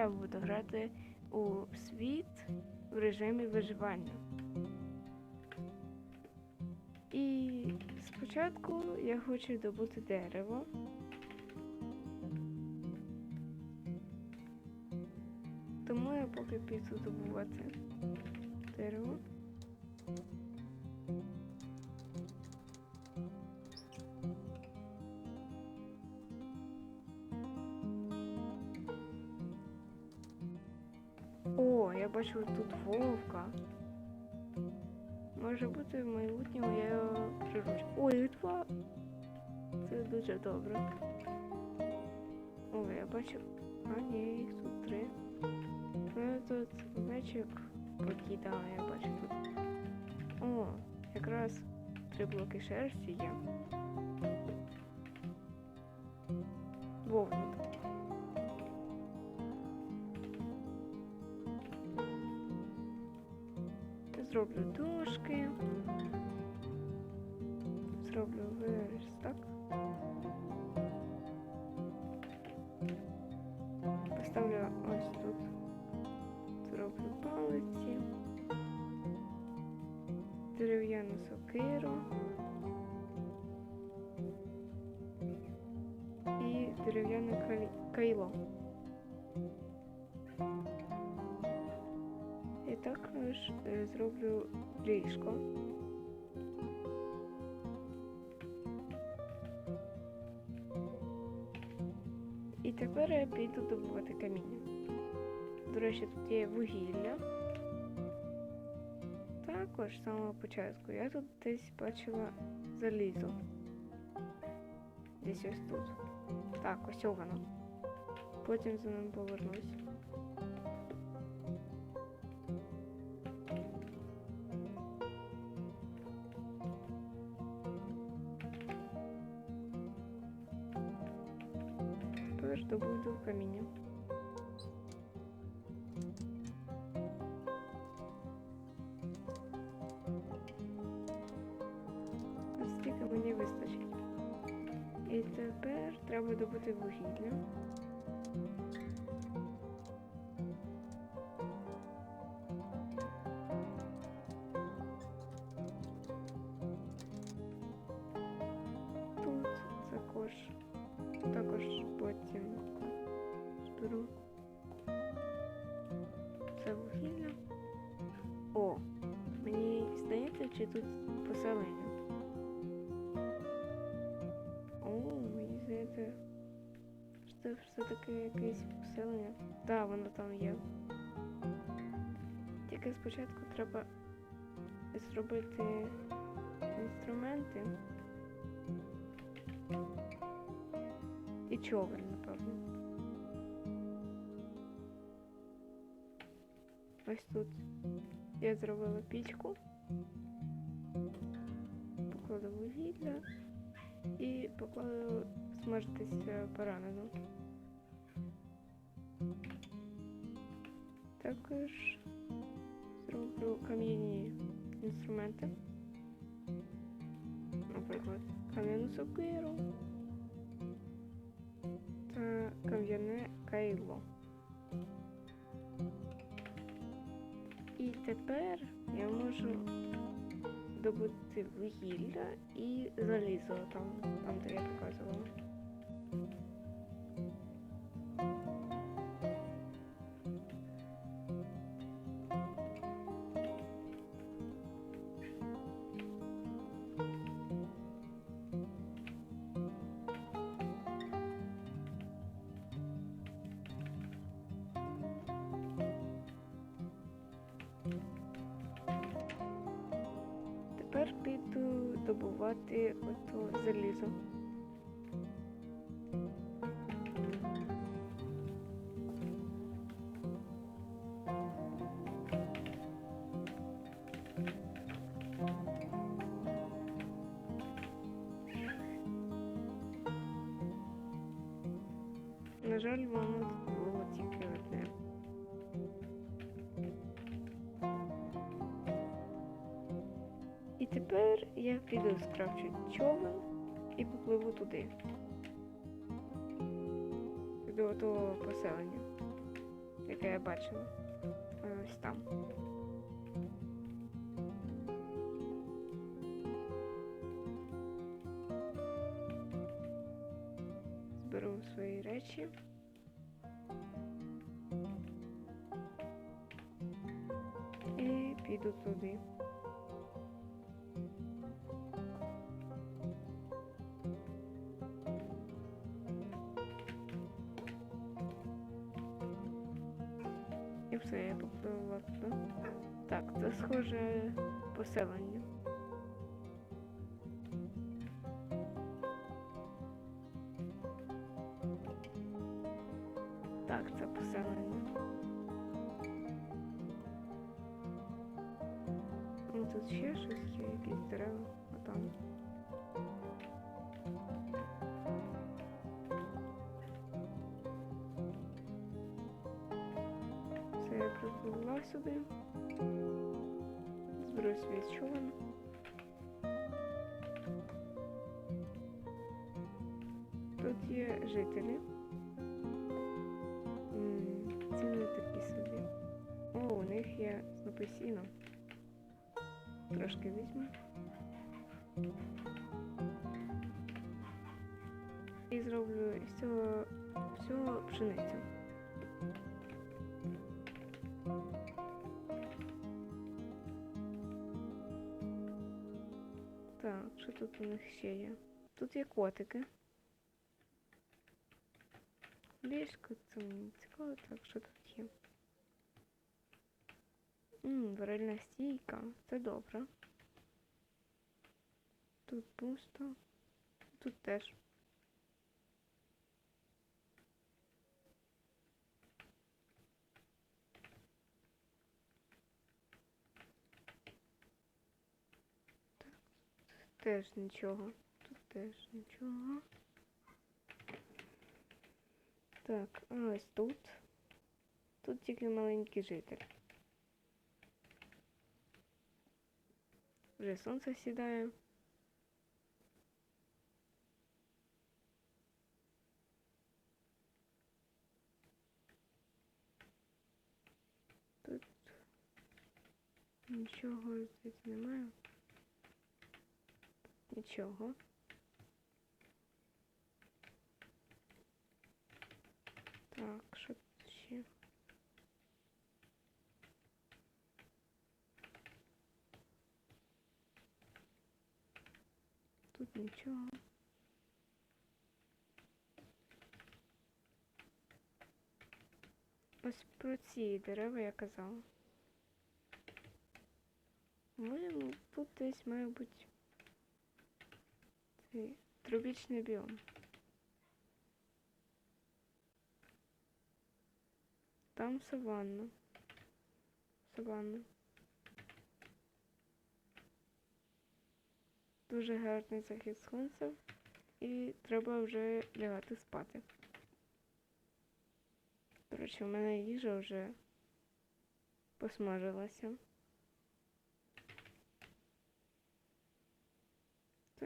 я буду грати у світ в режимі виживання. І спочатку я хочу добути дерево. Тому я поки піду добувати дерево. Бачу тут вовка. Може бути в майбутньому я його приручу. Ой, два. Це дуже добре. Ой, я бачу. А, ні, їх тут три. Ну, тут мечик покидала, я бачу тут. О, якраз три блоки шерсті є. Вовнут. Зроблю дошки. Зроблю верстак. Поставлю ось тут. Зроблю палиці. Дерев'яну сокиру. І дерев'яне кайло. Також е, зроблю ліжко. І тепер я піду добувати каміння. До речі, тут є вугілля. Також з самого початку я тут десь бачила залізо. Десь ось тут. Так, ось воно. Потім за ним повернусь. Тепер добуду каміння. Стільки мені вистачить. І тепер треба добути вугілля. Тут також також потім зберу це вугілля. О, мені здається, чи тут поселення. О, мені здається, що це все-таки якесь поселення. Так, да, воно там є. Тільки спочатку треба зробити інструменти. Човен, напевно. Ось тут я зробила пічку, покладу вугілля і покладу смажитися баранину. Також зроблю кам'яні інструменти. Наприклад, кам'яну сокиру кам'яне кайло. І тепер я можу добути вугілля і залізо там, там де я показувала. Добувати ото залізо. І тепер я піду скрафчу човен і попливу туди. До того поселення. яке я бачила. Ось там. Зберу свої речі. І піду туди. Туди. Так, це схоже поселення. Так, це поселення. Ну, тут ще щось є, якісь дерева, а там. Сюди. Зберу свій човен. Тут є жителі. Ціни такі собі. О, у них є снопи Трошки візьму. І зроблю із цього всього пшеницю. Так, що тут у них ще є? Тут є котики. Ліжко, це мені цікаво, так, що тут є? Ммм, варильна стійка, це добре. Тут пусто. Тут теж. Теж нічого. Тут теж нічого. Так, ось тут. Тут тільки маленький житель. Вже сонце сідає. Тут нічого тут немає. Нічого. Так, що тут ще? Тут нічого. Ось про ці дерева я казала. Моєму тут десь має цей тропічний біом. Там саванна. Саванна. Дуже гарний захід сонця. І треба вже лягати спати. До речі, у мене їжа вже посмажилася.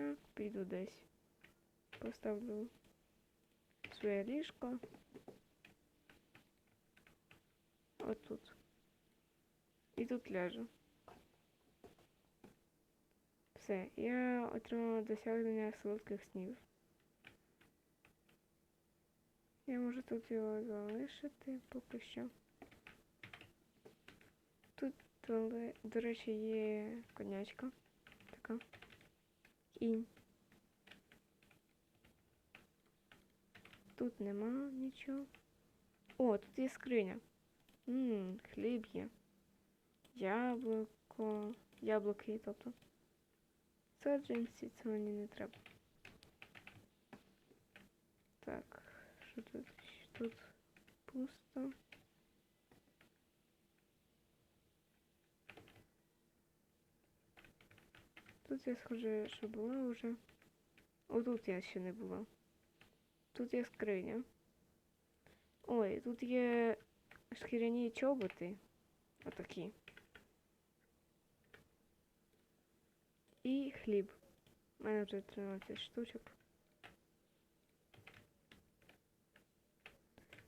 Так, піду десь. Поставлю своє ліжко. Отут. І тут ляжу. Все, я отримала досягнення солодких снів. Я можу тут його залишити поки що. Тут, до речі, є конячка. Така. Кінь. Тут нема нічого. О, тут є скриня. Ммм, хліб є. Яблуко. Яблуки, тобто. Саджанці, це мені не треба. Так, що тут? Тут пусто. Тут я схоже, що була вже. Отут я ще не була. Тут є скриня. Ой, тут є шкіряні чоботи. Отакі. І хліб. У мене вже 13 штучок.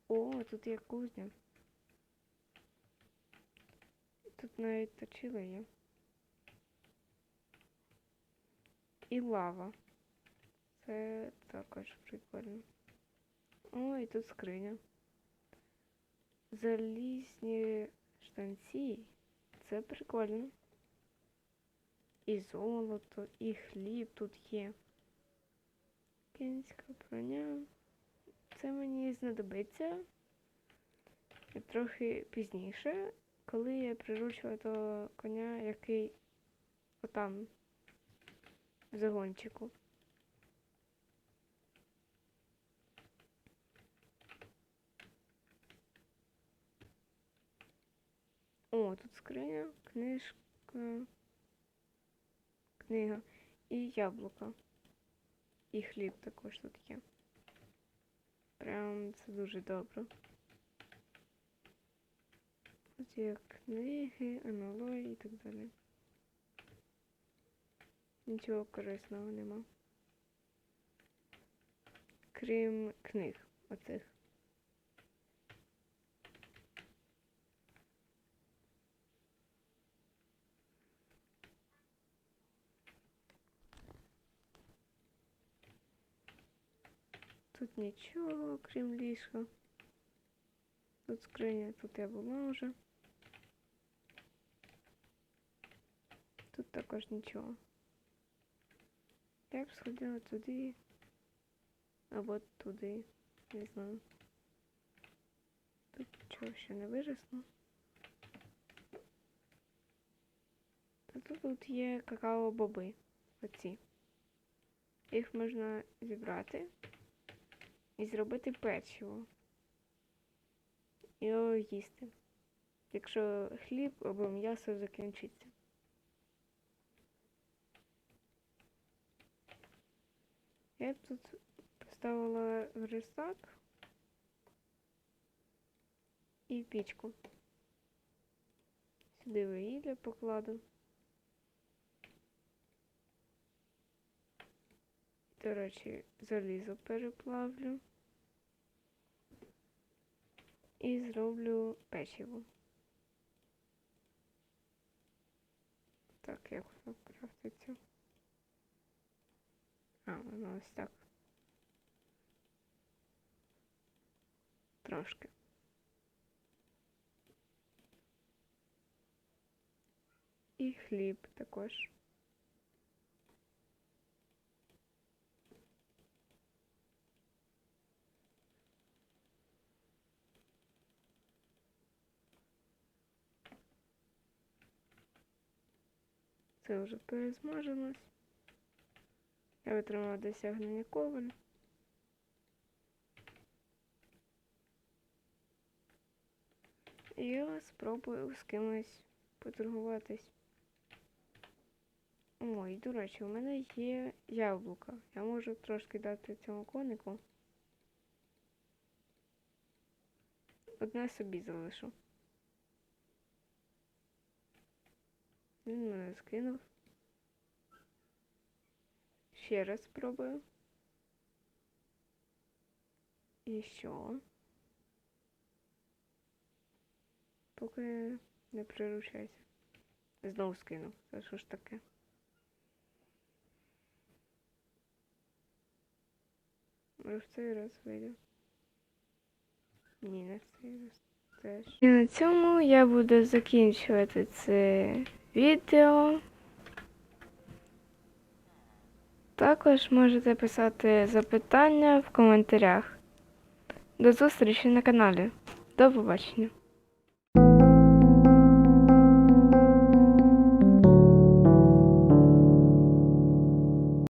О, тут є кузня. тут навіть точили є. І лава. Це також прикольно. О, і тут скриня. Залізні штанці. Це прикольно. І золото, і хліб тут є. Кінська броня. Це мені знадобиться трохи пізніше, коли я приручила того коня, який отам загончику. О, тут скриня, книжка, книга і яблука. І хліб також тут є. Прям це дуже добре. Тут є книги, НЛО і так далі. Нічого корисного нема. Крім книг оцих. Тут нічого, крім ліжка. Тут скриня, тут я була вже. Тут також нічого. Я б сходила туди. Або туди. Не знаю. Тут нічого ще не виросло. А тут, тут є какао-боби. Оці. Їх можна зібрати і зробити печиво. І його їсти. Якщо хліб або м'ясо закінчиться. Я б тут поставила верстак і пічку. Сюди вугілля покладу. До речі, залізо переплавлю і зроблю печиво. Так, як воно крафтиться? А, воно ось так. Трошки. І хліб також. Це вже пересмажилось. Я витримала досягнення коваль. І я спробую з кимось поторгуватись. Ой, до речі, у мене є яблука. Я можу трошки дати цьому конику. Одне собі залишу. Він мене скинув. Ще раз спробую. І що? Поки не приручайся. Знову скинув. Це що ж таке? Може в цей раз вийде? Ні, не в цей раз. Теж. І на цьому я буду закінчувати це відео. Також можете писати запитання в коментарях. До зустрічі на каналі. До побачення.